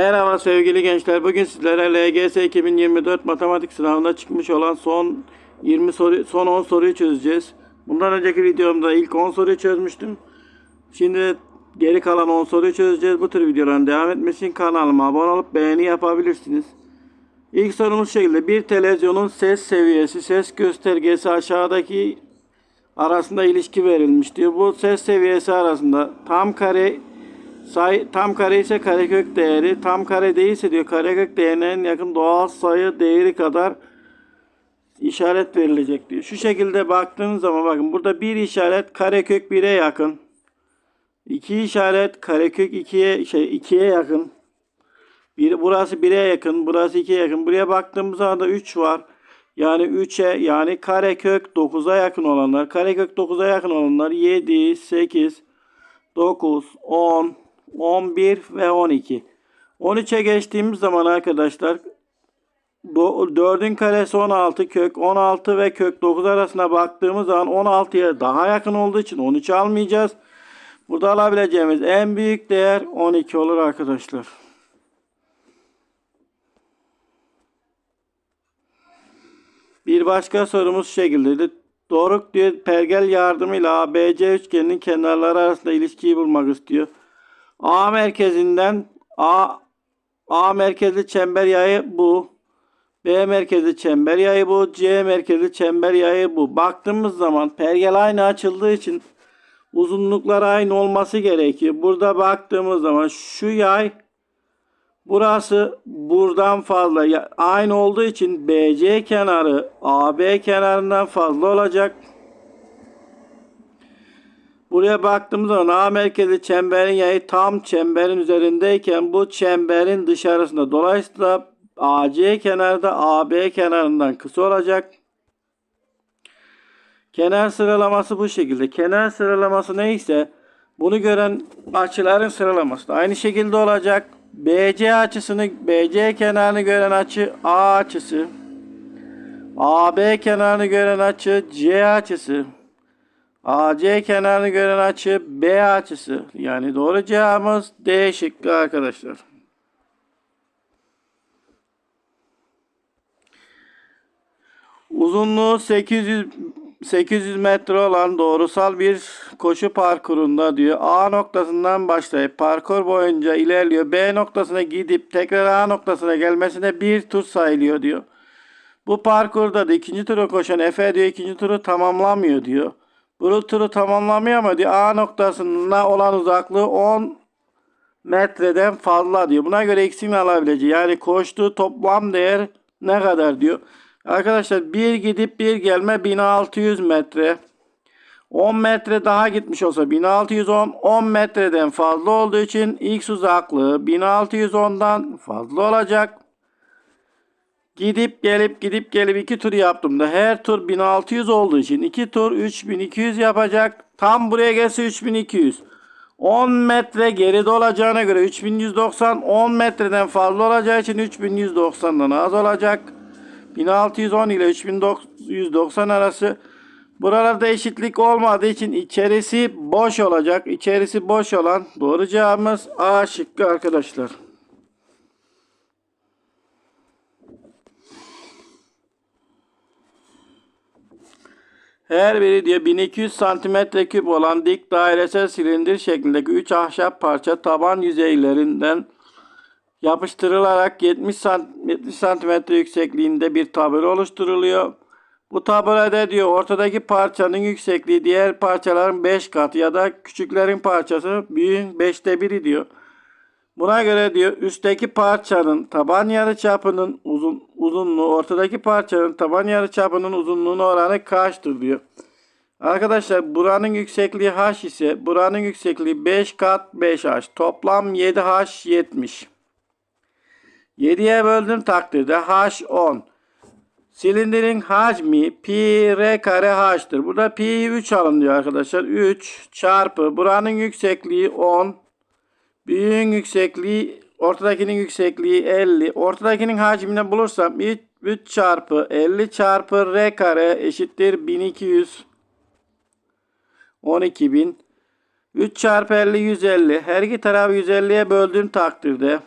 Merhaba sevgili gençler. Bugün sizlere LGS 2024 matematik sınavında çıkmış olan son 20 soru son 10 soruyu çözeceğiz. Bundan önceki videomda ilk 10 soruyu çözmüştüm. Şimdi geri kalan 10 soruyu çözeceğiz. Bu tür videoların devam etmesi için kanalıma abone olup beğeni yapabilirsiniz. İlk sorumuz şekilde. Bir televizyonun ses seviyesi, ses göstergesi aşağıdaki arasında ilişki verilmiş diyor. Bu ses seviyesi arasında tam kare say, tam kare ise karekök değeri, tam kare değilse diyor karekök değerine en yakın doğal sayı değeri kadar işaret verilecek diyor. Şu şekilde baktığınız zaman bakın burada bir işaret karekök 1'e yakın. İki işaret karekök 2'ye şey 2'ye yakın. Bir, burası 1'e yakın, burası 2'ye yakın. Buraya baktığımız zaman da 3 var. Yani 3'e yani karekök 9'a yakın olanlar. Karekök 9'a yakın olanlar 7, 8, 9, 10, 11 ve 12. 13'e geçtiğimiz zaman arkadaşlar 4'ün karesi 16 kök 16 ve kök 9 arasına baktığımız zaman 16'ya daha yakın olduğu için 13 almayacağız. Burada alabileceğimiz en büyük değer 12 olur arkadaşlar. Bir başka sorumuz şu şekildeydi. Doruk diyor pergel yardımıyla ABC üçgeninin kenarları arasında ilişkiyi bulmak istiyor. A merkezinden A A merkezli çember yayı bu. B merkezli çember yayı bu. C merkezli çember yayı bu. Baktığımız zaman pergel aynı açıldığı için uzunluklar aynı olması gerekiyor. Burada baktığımız zaman şu yay Burası buradan fazla aynı olduğu için BC kenarı AB kenarından fazla olacak. Buraya baktığımız zaman A merkezi çemberin yayı tam çemberin üzerindeyken bu çemberin dışarısında. Dolayısıyla AC kenarı da AB kenarından kısa olacak. Kenar sıralaması bu şekilde. Kenar sıralaması neyse bunu gören açıların sıralaması da aynı şekilde olacak. BC açısını BC kenarını gören açı A açısı. AB kenarını gören açı C açısı. AC kenarını gören açı B açısı. Yani doğru cevabımız D şıkkı arkadaşlar. Uzunluğu 800 800 metre olan doğrusal bir koşu parkurunda diyor. A noktasından başlayıp parkur boyunca ilerliyor. B noktasına gidip tekrar A noktasına gelmesine bir tur sayılıyor diyor. Bu parkurda da ikinci turu koşan Efe diyor ikinci turu tamamlamıyor diyor. Bu turu tamamlamıyor ama diyor A noktasına olan uzaklığı 10 metreden fazla diyor. Buna göre x'ini alabileceği yani koştuğu toplam değer ne kadar diyor. Arkadaşlar bir gidip bir gelme 1600 metre. 10 metre daha gitmiş olsa 1610 10 metreden fazla olduğu için x uzaklığı 1610'dan fazla olacak. Gidip gelip gidip gelip iki tur yaptım da her tur 1600 olduğu için iki tur 3200 yapacak. Tam buraya gelse 3200. 10 metre geride olacağına göre 3190 10 metreden fazla olacağı için 3190'dan az olacak. 1610 ile 3190 arası buralarda eşitlik olmadığı için içerisi boş olacak. İçerisi boş olan doğru cevabımız A şıkkı arkadaşlar. Her biri diyor 1200 santimetre küp olan dik dairesel silindir şeklindeki 3 ahşap parça taban yüzeylerinden yapıştırılarak 70 sant 70 santimetre yüksekliğinde bir tabure oluşturuluyor. Bu taburede diyor ortadaki parçanın yüksekliği diğer parçaların 5 katı ya da küçüklerin parçası büyüğün 5'te biri diyor. Buna göre diyor üstteki parçanın taban yarıçapının uzun uzunluğu ortadaki parçanın taban yarıçapının uzunluğuna oranı kaçtır diyor. Arkadaşlar buranın yüksekliği h ise buranın yüksekliği 5 kat 5h toplam 7h 70. 7'ye böldüğüm takdirde h 10. Silindirin hacmi pi r kare h'tır. Burada pi 3 alınıyor arkadaşlar. 3 çarpı buranın yüksekliği 10. Büyüğün yüksekliği ortadakinin yüksekliği 50. Ortadakinin hacmini bulursam 3, 3 çarpı 50 çarpı r kare eşittir 1200. 12000. 3 çarpı 50 150. Her iki tarafı 150'ye böldüğüm takdirde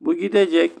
Bu gidecek.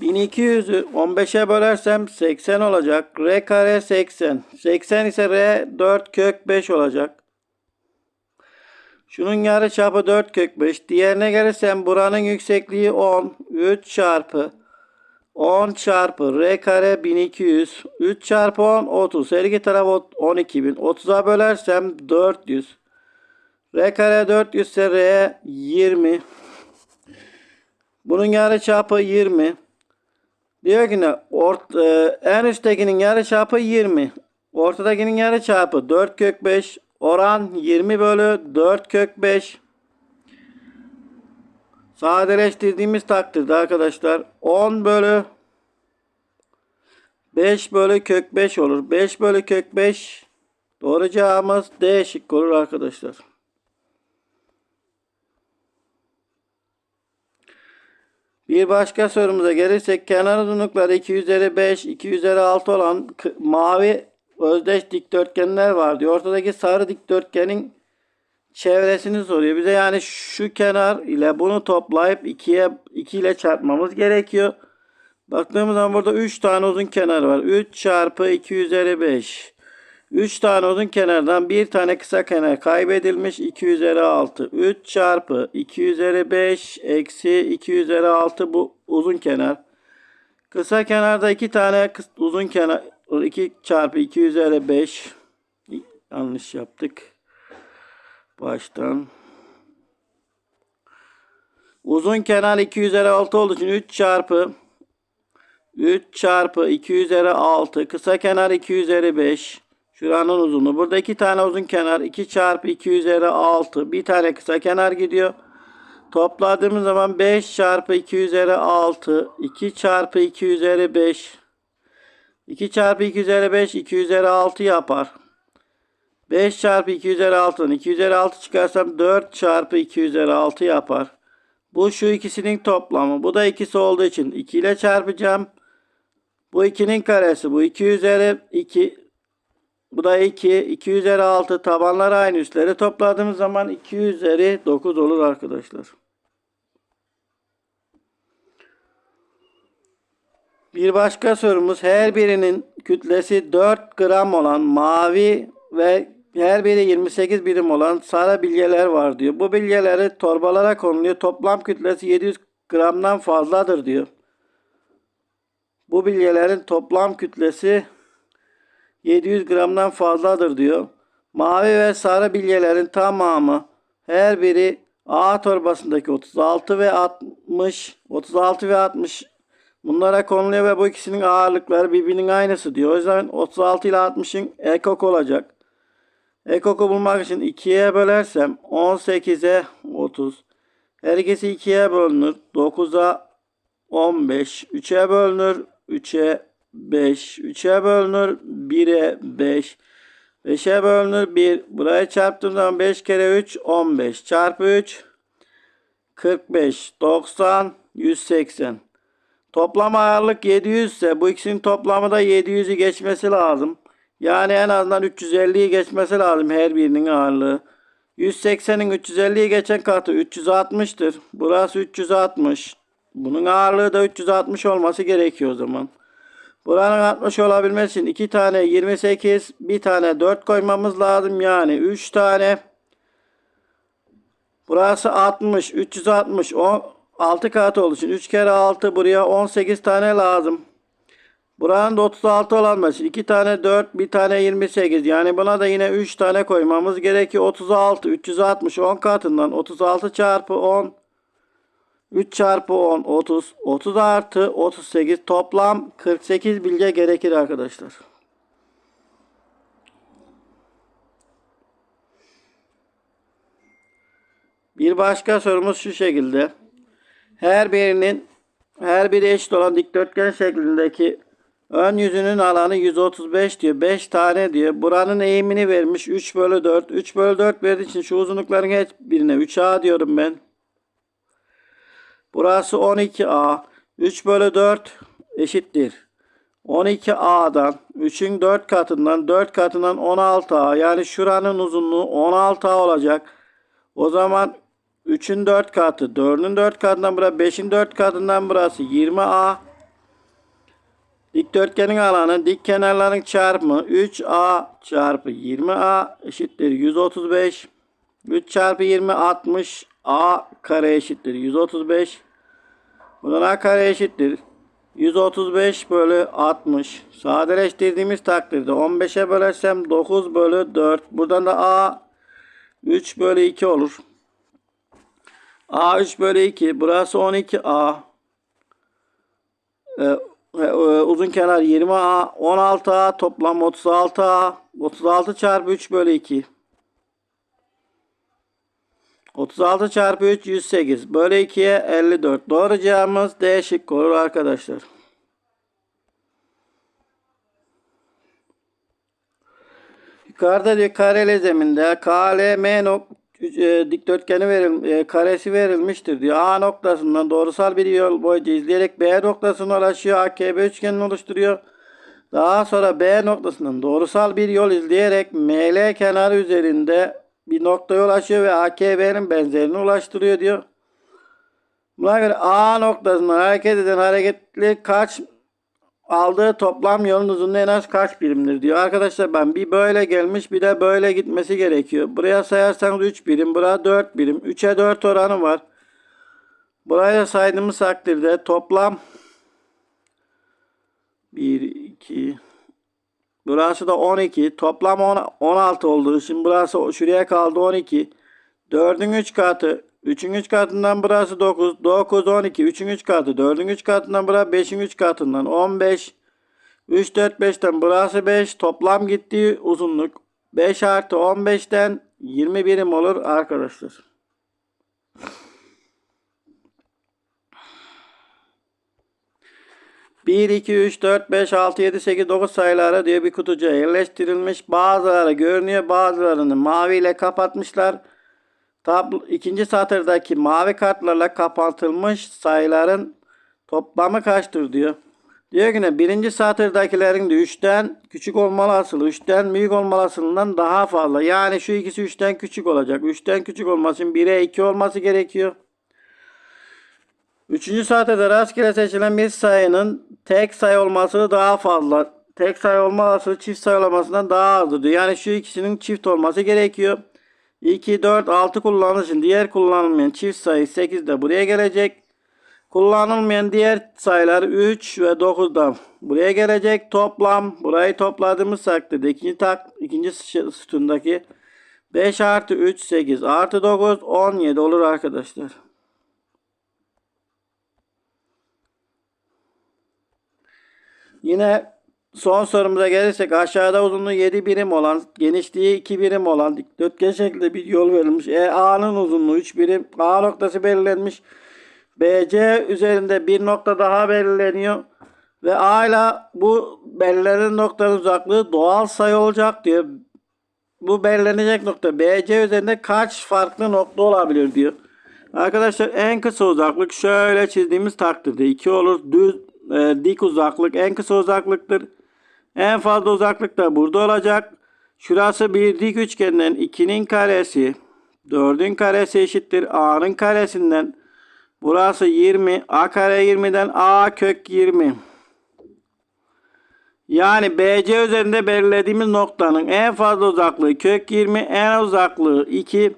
1200'ü 15'e bölersem 80 olacak. R kare 80. 80 ise R 4 kök 5 olacak. Şunun yarı çapı 4 kök 5. Diğerine gelirsem buranın yüksekliği 10. 3 çarpı 10 çarpı R kare 1200. 3 çarpı 10 30. Her iki taraf 12000. 30'a bölersem 400. R kare 400 ise R 20. Bunun yarı çapı 20. Diyor ki ne? Ort, e, en üsttekinin yarı çapı 20. Ortadakinin yarı çapı 4 kök 5. Oran 20 bölü 4 kök 5. Sadeleştirdiğimiz takdirde arkadaşlar 10 bölü 5 bölü kök 5 olur. 5 bölü kök 5 doğru cevabımız D şıkkı olur arkadaşlar. Bir başka sorumuza gelirsek kenar uzunlukları 2 üzeri 5, 2 üzeri 6 olan mavi özdeş dikdörtgenler var diyor. Ortadaki sarı dikdörtgenin çevresini soruyor. Bize yani şu kenar ile bunu toplayıp 2'ye 2 ile çarpmamız gerekiyor. Baktığımız zaman burada 3 tane uzun kenar var. 3 çarpı 2 üzeri 5. 3 tane uzun kenardan bir tane kısa kenar kaybedilmiş 2 üzeri 6. 3 çarpı 2 üzeri 5 eksi 2 üzeri 6 bu uzun kenar. Kısa kenarda 2 tane uzun kenar 2 çarpı 2 üzeri 5. Yanlış yaptık. Baştan. Uzun kenar 2 üzeri 6 olduğu için 3 çarpı 3 çarpı 2 üzeri 6. Kısa kenar 2 üzeri 5. Şuranın uzunluğu. Burada iki tane uzun kenar. 2 çarpı 2 üzeri 6. Bir tane kısa kenar gidiyor. Topladığımız zaman 5 çarpı 2 üzeri 6. 2 çarpı 2 üzeri 5. 2 çarpı 2 üzeri 5. 2 üzeri 6 yapar. 5 çarpı 2 üzeri 6'dan 2 üzeri 6 çıkarsam 4 çarpı 2 üzeri 6 yapar. Bu şu ikisinin toplamı. Bu da ikisi olduğu için 2 ile çarpacağım. Bu 2'nin karesi. Bu 2 üzeri 2. Bu da 2. 2 üzeri 6. Tabanlar aynı üstleri topladığımız zaman 2 üzeri 9 olur arkadaşlar. Bir başka sorumuz her birinin kütlesi 4 gram olan mavi ve her biri 28 birim olan sarı bilyeler var diyor. Bu bilyeleri torbalara konuluyor. Toplam kütlesi 700 gramdan fazladır diyor. Bu bilyelerin toplam kütlesi 700 gramdan fazladır diyor. Mavi ve sarı bilyelerin tamamı her biri A torbasındaki 36 ve 60 36 ve 60 bunlara konuluyor ve bu ikisinin ağırlıkları birbirinin aynısı diyor. O yüzden 36 ile 60'ın ekok olacak. Ekoku bulmak için 2'ye bölersem 18'e 30. Her ikisi 2'ye bölünür. 9'a 15. 3'e bölünür. 3'e 5. 3'e bölünür. 1'e 5. 5'e bölünür 1. Buraya çarptığım zaman 5 kere 3 15. Çarpı 3 45. 90 180. Toplam ağırlık 700 ise bu ikisinin toplamı da 700'ü geçmesi lazım. Yani en azından 350'yi geçmesi lazım her birinin ağırlığı. 180'in 350'yi geçen katı 360'tır. Burası 360. Bunun ağırlığı da 360 olması gerekiyor o zaman. Buranın 60 olabilmesi için 2 tane 28, bir tane 4 koymamız lazım. Yani 3 tane. Burası 60, 360, 6 kat olduğu için 3 kere 6 buraya 18 tane lazım. Buranın da 36 olan için 2 tane 4, bir tane 28. Yani buna da yine 3 tane koymamız gerekiyor. 36, 360, 10 katından 36 çarpı 10. 3 çarpı 10, 30. 30 artı 38 toplam 48 bilge gerekir arkadaşlar. Bir başka sorumuz şu şekilde. Her birinin her biri eşit olan dikdörtgen şeklindeki ön yüzünün alanı 135 diyor. 5 tane diyor. Buranın eğimini vermiş 3 bölü 4. 3 bölü 4 verdiği için şu uzunlukların her birine 3A diyorum ben. Burası 12A. 3 bölü 4 eşittir. 12A'dan 3'ün 4 katından 4 katından 16A yani şuranın uzunluğu 16A olacak. O zaman 3'ün 4 katı, 4'ün 4 katından burası 5'in 4 katından burası 20A. Dikdörtgenin alanı dik kenarların çarpımı 3A çarpı 20A eşittir 135. 3 çarpı 20 60 A kare eşittir 135. Buradan A kare eşittir 135 bölü 60. Sadeleştirdiğimiz takdirde 15'e bölersem 9 bölü 4. Buradan da A 3 bölü 2 olur. A 3 bölü 2. Burası 12A. Ee, e, e, uzun kenar 20A. 16A toplam 36A. 36 çarpı 3 bölü 2. 36 çarpı 3 108. Bölü 2'ye 54. Doğru cevabımız D şıkkı olur arkadaşlar. Yukarıda diyor kareli zeminde KLM nok dikdörtgeni veril, e, karesi verilmiştir diyor. A noktasından doğrusal bir yol boyunca izleyerek B noktasına ulaşıyor. AKB üçgenini oluşturuyor. Daha sonra B noktasından doğrusal bir yol izleyerek ML kenarı üzerinde bir noktaya ulaşıyor ve AKB'nin benzerini ulaştırıyor diyor. Buna göre A noktasından hareket eden hareketli kaç aldığı toplam yolun uzunluğu en az kaç birimdir diyor. Arkadaşlar ben bir böyle gelmiş bir de böyle gitmesi gerekiyor. Buraya sayarsanız 3 birim. Buraya 4 birim. 3'e 4 oranı var. Buraya saydığımız takdirde toplam 1, 2 Burası da 12. Toplam 10, 16 oldu. Şimdi burası şuraya kaldı 12. 4'ün 3 katı. 3'ün 3 katından burası 9. 9, 12. 3'ün 3 katı. 4'ün 3 katından burası 5'in 3 katından 15. 3, 4, 5'ten burası 5. Toplam gittiği uzunluk 5 artı 15'ten 20 birim olur arkadaşlar. Bir, iki, üç, dört, beş, altı, yedi, sekiz, dokuz sayıları diye bir kutucuğa yerleştirilmiş. Bazıları görünüyor, bazılarını maviyle kapatmışlar. Tablo, ikinci satırdaki mavi kartlarla kapatılmış sayıların toplamı kaçtır diyor. Diyor ki ne? Birinci satırdakilerin de 3'ten küçük olma olasılığı 3'ten büyük olma olasılığından daha fazla. Yani şu ikisi 3'ten küçük olacak. 3'ten küçük olması için 1'e 2 olması gerekiyor. Üçüncü satırda rastgele seçilen bir sayının tek sayı olması daha fazla. Tek sayı olma olasılığı çift sayı olmasından daha azdır diyor. Yani şu ikisinin çift olması gerekiyor. 2, 4, 6 kullanılır için diğer kullanılmayan çift sayı 8 de buraya gelecek. Kullanılmayan diğer sayılar 3 ve 9 da buraya gelecek. Toplam burayı topladığımız takdirde ikinci, tak, ikinci sütundaki 5 artı 3 8 artı 9 17 olur arkadaşlar. Yine son sorumuza gelirsek aşağıda uzunluğu 7 birim olan, genişliği 2 birim olan dikdörtgen şeklinde bir yol verilmiş. E A'nın uzunluğu 3 birim. A noktası belirlenmiş. BC üzerinde bir nokta daha belirleniyor. Ve A ile bu belirlenen noktanın uzaklığı doğal sayı olacak diyor. Bu belirlenecek nokta BC üzerinde kaç farklı nokta olabilir diyor. Arkadaşlar en kısa uzaklık şöyle çizdiğimiz takdirde 2 olur. Düz e, dik uzaklık en kısa uzaklıktır. En fazla uzaklık da burada olacak. Şurası bir dik üçgenden 2'nin karesi 4'ün karesi eşittir A'nın karesinden. Burası 20. A kare 20'den A kök 20. Yani BC üzerinde belirlediğimiz noktanın en fazla uzaklığı kök 20, en uzaklığı 2.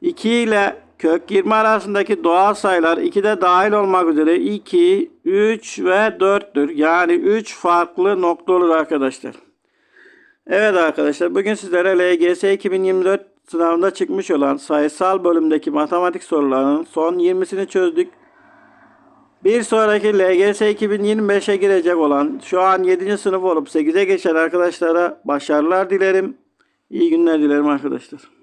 2 ile kök 20 arasındaki doğal sayılar 2 de dahil olmak üzere 2, 3 ve 4'tür. Yani 3 farklı nokta olur arkadaşlar. Evet arkadaşlar bugün sizlere LGS 2024 sınavında çıkmış olan sayısal bölümdeki matematik sorularının son 20'sini çözdük. Bir sonraki LGS 2025'e girecek olan şu an 7. sınıf olup 8'e geçen arkadaşlara başarılar dilerim. İyi günler dilerim arkadaşlar.